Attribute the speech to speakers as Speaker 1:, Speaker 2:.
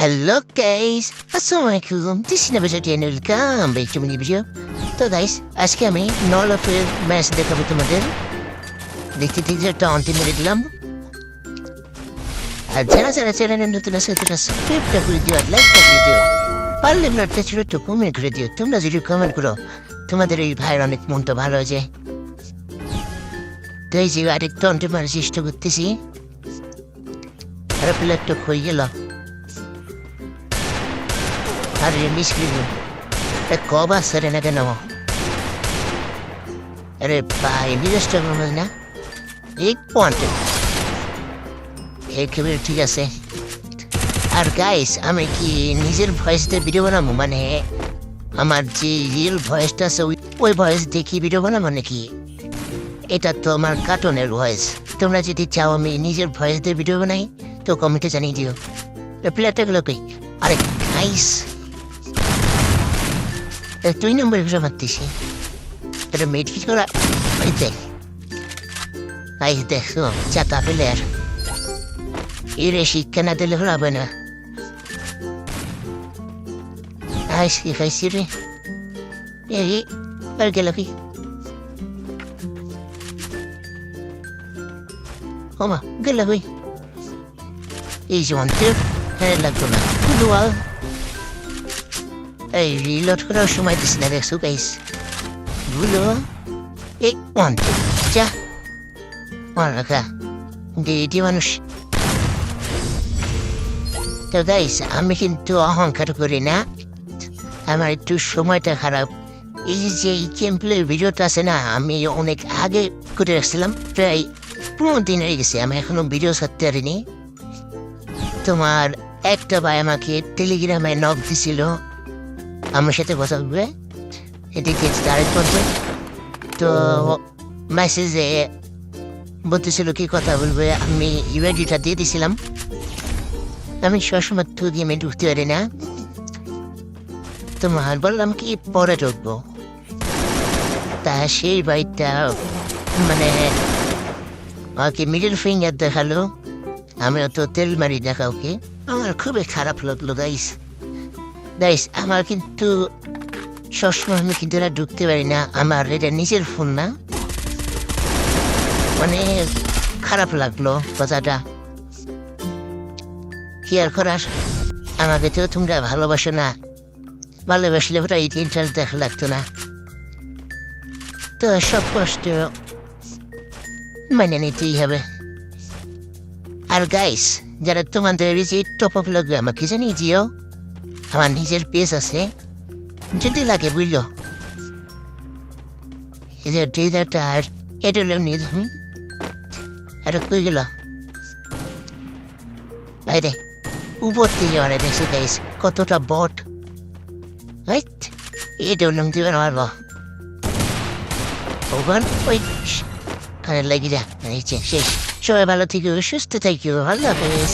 Speaker 1: Hello, guys! আসসালামু আলাইকুম this is never ten welcome back to my video তো guys আজকে আমি নলফের ম্যাচ দেখাবো তোমাদের দেখতে দেখতে একটা অন্তিম মেরে দিলাম আর যারা যারা চ্যানেলে নতুন আছে তারা সাবস্ক্রাইবটা করে দিও আর লাইকটা করে দিও পারলে ব্লাডটা ছিল একটু কমেন্ট করে দিও তোমরা যদি কমেন্ট করো তোমাদের এই ভাইয়ের অনেক মনটা ভালো হয়ে যায় তো এই যে আরেকটা অন্তিম মারার চেষ্টা করতেছি আর প্লেটটা হয়ে গেল আর মিস করব কবা সরে না কেন আরে ভাই বিদেশটা করব না এক পয়েন্ট একেবারে ঠিক আছে আর গাইস আমি কি নিজের ভয়েস দিয়ে ভিডিও বানাবো মানে আমার যে রিয়েল ভয়েসটা আছে ওই- ভয়েস দেখি ভিডিও বানাবো নাকি এটা তো আমার কার্টুনের ভয়েস তোমরা যদি চাও আমি নিজের ভয়েস দিয়ে ভিডিও বানাই তো কমেন্টে জানিয়ে দিও প্লেয়ারটাগুলো কই আরে নাইস দুই নম্বর ঘুরে মারতেছি এটা মেট কি করা ওই দেখ আই দেখো চাকা প্লেয়ার এরে শিক্ষা না দিলে হবে না আই শিখাইছি রে এই আর গেল কি ওমা গেল কই এই যে এই রিলোড করার সময় দিস না দেখছ গাইসগুলো এই অন্তে যা। মার রাখা। দিদি মানুষ। তো গাইস আমি কিন্তু অহংকার করি না। আমার একটু সময়টা খারাপ। এই যে এই গেমপ্লের ভিডিওটা আছে না, আমি অনেক আগে করে রাখছিলাম, প্রায় পনেরো দিন হয়ে গেছে, আমি এখনও ভিডিও ছাড়তে পারিনি। তোমার একটা ভাই আমাকে টেলিগ্রামে নক দিছিল। আমার সাথে কথা বলবে। এদিকে তারেক পর্বে? তো মেসেজে বলতেছিল কি কথা বলবে আমি ইউআইডিটা দিয়ে দিছিলাম। আমি সবসময় তো গেমে ঢুকতে পারি না। তোমার বললাম কি পরে ঢুকবো। তা সেই বাইকটা মানে আমাকে মিডল ফিঙ্গার দেখাল। আমি অত তেল মারি না কাউকে। আমার খুবই খারাপ লাগল গাইস গাইস আমার কিন্তু সবসময় আমি কিন্তু এটা ঢুকতে পারি না। আমার এটা নিজের ফোন না। মানে খারাপ লাগল কথাটা। কি আর করার? আমাকে তো তোমরা ভালোবাসো না। ভালোবাসলে ওটা এই ইন্টারেস্ট দেখা লাগতো না। তো সব কষ্ট মানে নিতেই হবে। আর গাইস যারা তোমাদের এই টপ আপ লাগবে আমাকে জানিয়ে দিও আমার নিজের পেজ আছে যদি লাগে বুঝলো এই যে ট্রেজারটা আর এটা হলো নিয়ে তুমি এটা কই গেল বাইরে উপর থেকে অনেক দেখছি গাইস কতটা বট রাইট এটা হলাম দিবেন পারব ওখান ওই কানে লাগিয়ে যা শেষ সবাই ভালো থেকে সুস্থ থাকিও ভালো হাফেজ